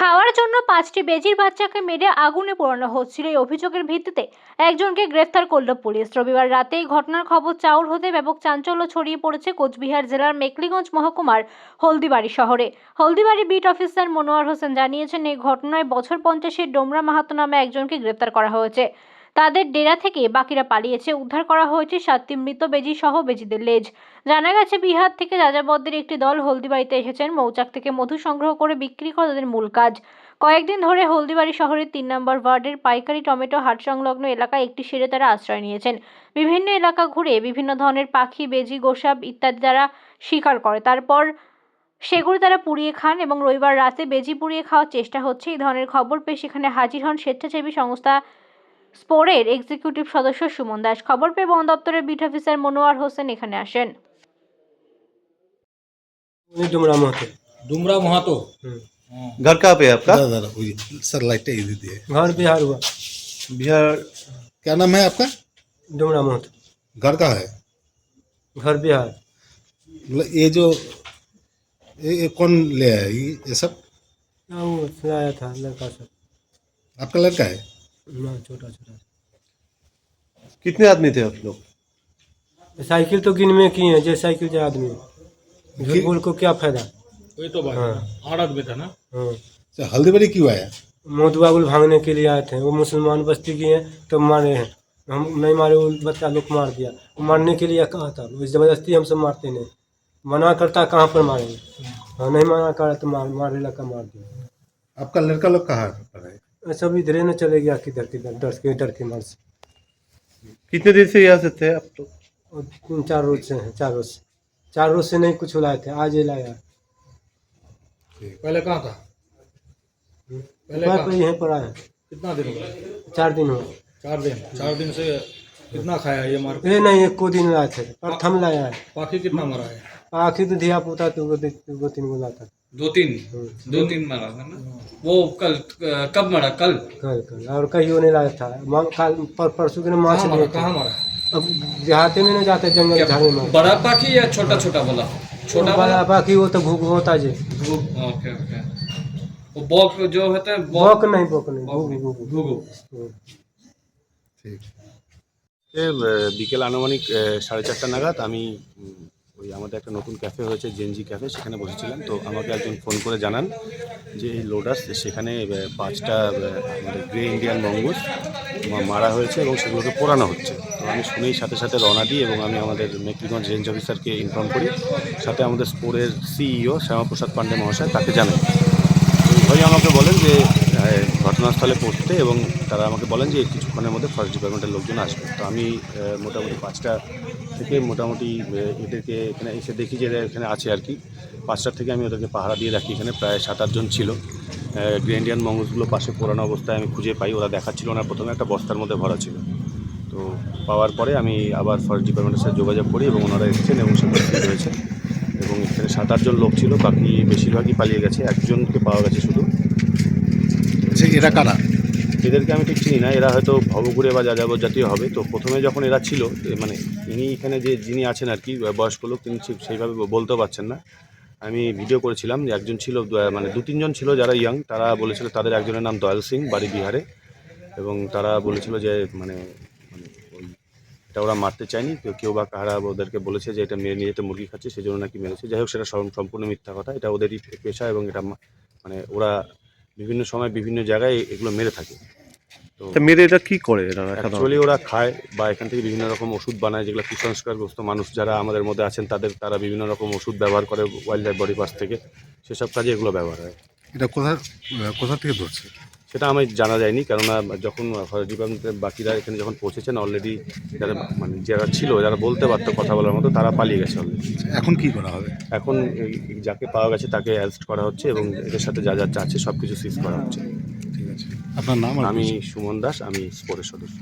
খাওয়ার জন্য পাঁচটি বেজির বাচ্চাকে মেরে আগুনে পোড়ানো হচ্ছিল। এই অভিযোগের ভিত্তিতে একজনকে গ্রেফতার করল পুলিশ। রবিবার রাতে এই ঘটনার খবর চাউর হতে ব্যাপক চাঞ্চল্য ছড়িয়ে পড়েছে কোচবিহার জেলার মেকলিগঞ্জ মহকুমার হলদিবাড়ি শহরে। হলদিবাড়ি বিট অফিসার মনোয়ার হোসেন জানিয়েছেন, এই ঘটনায় বছর পঞ্চাশের ডোমরা মাহাতো নামে একজনকে গ্রেফতার করা হয়েছে। তাদের ডেরা থেকে বাকিরা পালিয়েছে। উদ্ধার করা হয়েছে সাতটি মৃত বেজি সহ বেজিদের লেজ। জানা গেছে, বিহার থেকে যাযাবরদের একটি দল হলদিবাড়িতে এসেছেন। মৌচাক থেকে মধু সংগ্রহ করে বিক্রি করা তাদের মূল কাজ। কয়েকদিন ধরে হলদিবাড়ি শহরের তিন নম্বর ওয়ার্ডের পাইকারি টমেটো হাট সংলগ্ন এলাকায় একটি সেরে তারা আশ্রয় নিয়েছেন। বিভিন্ন এলাকা ঘুরে বিভিন্ন ধরনের পাখি, বেজি, গোসাপ ইত্যাদি তারা শিকার করে। তারপর সেগুলো তারা পুড়িয়ে খান এবং রবিবার রাতে বেজি পুড়িয়ে খাওয়ার চেষ্টা হচ্ছে। এই ধরনের খবর পেয়ে সেখানে হাজির হন স্বেচ্ছাসেবী সংস্থা স্পোরের এক্সিকিউটিভ সদস্য সুমন দাস খবর পেয়ে বন দপ্তরের বিট অফিসার মনোয়ার হোসেন এখানে আসেন উনি ডুমরা মহতে डुमरा महातो घर कहाँ पे है आपका दादा दादा वही सर लाइटें इधर दिए घर बिहार हुआ बिहार क्या नाम है आपका डुमरा महत घर कहाँ है घर बिहार मतलब ये जो ये, ये कौन ले आया ये ये सब हाँ, वो सुनाया था लड़का सब आपका लड़का है हाँ, छोटा छोटा। कितने आदमी थे आप लोग? साइकिल तो गिन में किए हैं जे साइकिल जो आदमी। झूठ बोल को क्या फ़ायदा? वही तो बात हाँ। है। आड़त था ना? हाँ। क्यों आया? मोद बाबुल भागने के लिए आए थे। वो मुसलमान बस्ती किए हैं तो मारे हैं। हम नहीं मारे वो बच्चा लोग मार दिया। वो मारने के लिए कहा था। वो ज़बरदस्ती सब मारते नहीं मना करता कहाँ पर मारेंगे? हाँ। नहीं मना करा तो मार मारे लगा मार दिया। आपका लड़का लोग कहाँ पर है सब इधरे न चले गया किधर किधर डर के डर के मार से। कितने देर से यहाँ से थे आप तो? और तीन चार रोज से हैं चार रोज से। चार रोज से नहीं कुछ लाए थे आज ये लाया। पहले कहाँ था? पहले कहाँ पर यहीं पर आया। कितना दिन हो गया? चार दिन हुआ चार दिन? चार दिन से कितना खाया ये मार? ये नहीं एक को दिन लाए थे। प्रथम लाया है। पाखी कितना मरा है? आखिर तो धिया पुता तो वो दे- तीन को लाता दो तीन हम्म। दो तीन मारा था ना वो कल कब मरा कल कल कल और कहीं नहीं लाया था माँ काल पर, परसों के दिन माँ कहाँ से मरा लिए थे। कहाँ मरा अब देहाते में नहीं जाते जंगल क्या झाड़ी में बड़ा पाखी या छोटा छोटा बोला छोटा बड़ा वाला बाकी वो तो भूख होता जी ओके ओके वो बॉक जो होता है बॉक नहीं बॉक नहीं भूख भूख घुघु हम्म। ठीक এ, আহ, বিকেল আনুমানিক আহ, সাড়ে চারটা নাগাদ আমি উম, ওই আমাদের একটা নতুন ক্যাফে হয়েছে জেনজি ক্যাফে, সেখানে বসেছিলাম। তো আমাকে একজন ফোন করে জানান যে এই লোডার্স সেখানে পাঁচটা আমাদের গ্রে ইন্ডিয়ান মঙ্গুস মারা হয়েছে এবং সেগুলোকে পোড়ানো হচ্ছে। তো আমি শুনেই সাথে সাথে রওনা দিই এবং আমি আমাদের মেকলিগঞ্জ রেঞ্জ অফিসারকে ইনফর্ম করি। সাথে আমাদের স্পোরের সিইও শ্যামাপ্রসাদ পান্ডে মহাশয় তাকে জানাই। উভয়ই আমাকে বলেন যে ঘটনাস্থলে পৌঁছতে এবং তারা আমাকে বলেন যে, কিছুক্ষণের মধ্যে ফরেস্ট ডিপার্টমেন্টের লোকজন আসবে। তো আমি মোটামুটি পাঁচটা থেকে মোটামুটি এদেরকে এখানে এসে দেখি যে এখানে আছে আর কি। পাঁচটার থেকে আমি ওদেরকে পাহারা দিয়ে রাখি। এখানে প্রায় সাত আটজন ছিল। গ্রেন্ডিয়ান মঙ্গলগুলো পাশে পুরানো অবস্থায় আমি খুঁজে পাই। ওরা দেখাচ্ছিল না। প্রথমে একটা বস্তার মধ্যে ভরা ছিল। তো পাওয়ার পরে আমি আবার ফরেস্ট ডিপার্টমেন্টের সাথে যোগাযোগ করি এবং ওনারা এসেছেন এবং সেখানে রয়েছে এবং এখানে সাত আটজন লোক ছিল। বাকি বেশিরভাগই পালিয়ে গেছে। একজনকে পাওয়া গেছে শুধু। এরা কারা? এদেরকে আমি ঠিক চিনি না, এরা হয়তো ভবঘুরে বা যাযাবর জাতীয় হবে। তো প্রথমে যখন এরা ছিল মানে ইনি এখানে যে যিনি আছেন আর কি বয়স্ক লোক, তিনি সেইভাবে বলতেও পারছেন না। আমি ভিডিও করেছিলাম যে একজন ছিল মানে দু, তিনজন ছিল যারা ইয়াং, তারা বলেছিল তাদের একজনের নাম দয়াল সিং, বাড়ি বিহারে। এবং তারা বলেছিল যে মানে মানে এটা ওরা মারতে চায়নি, কেউ কেউ বা কারা ওদেরকে বলেছে যে এটা মেরে নিয়ে যেতে মুরগি খাচ্ছে সেই জন্য নাকি মেরেছে। যাই হোক, সেটা সম্পূর্ণ মিথ্যা কথা। এটা ওদেরই পেশা এবং এটা মানে ওরা বিভিন্ন সময় বিভিন্ন জায়গায় এগুলো মেরে থাকে। তো মেরে এটা কি করে এরা অ্যাকচুয়ালি ওরা খায় বা এখান থেকে বিভিন্ন রকম ওষুধ বানায় যেগুলো কুসংস্কারগ্রস্ত মানুষ যারা আমাদের মধ্যে আছেন তাদের তারা বিভিন্ন রকম ওষুধ ব্যবহার করে ওয়াইল্ড লাইফ বডি পাস থেকে। সেসব কাজে এগুলো ব্যবহার হয়। এটা কোথা কোথা থেকে ধরছে? সেটা আমি জানা যায়নি কেননা যখন ফরেস্ট ডিপার্টমেন্টের বাকিরা এখানে যখন পৌঁছেছেন অলরেডি যারা মানে যারা ছিল যারা বলতে পারতো কথা বলার মতো তারা পালিয়ে গেছে অলরেডি এখন কি করা হবে? এখন এই যাকে পাওয়া গেছে তাকে অ্যারেস্ট করা হচ্ছে এবং এদের সাথে যা যা আছে সব কিছু সিজ করা হচ্ছে। ঠিক আছে। আপনার নাম আর আমি সুমন দাস আমি স্পোর্টের সদস্য।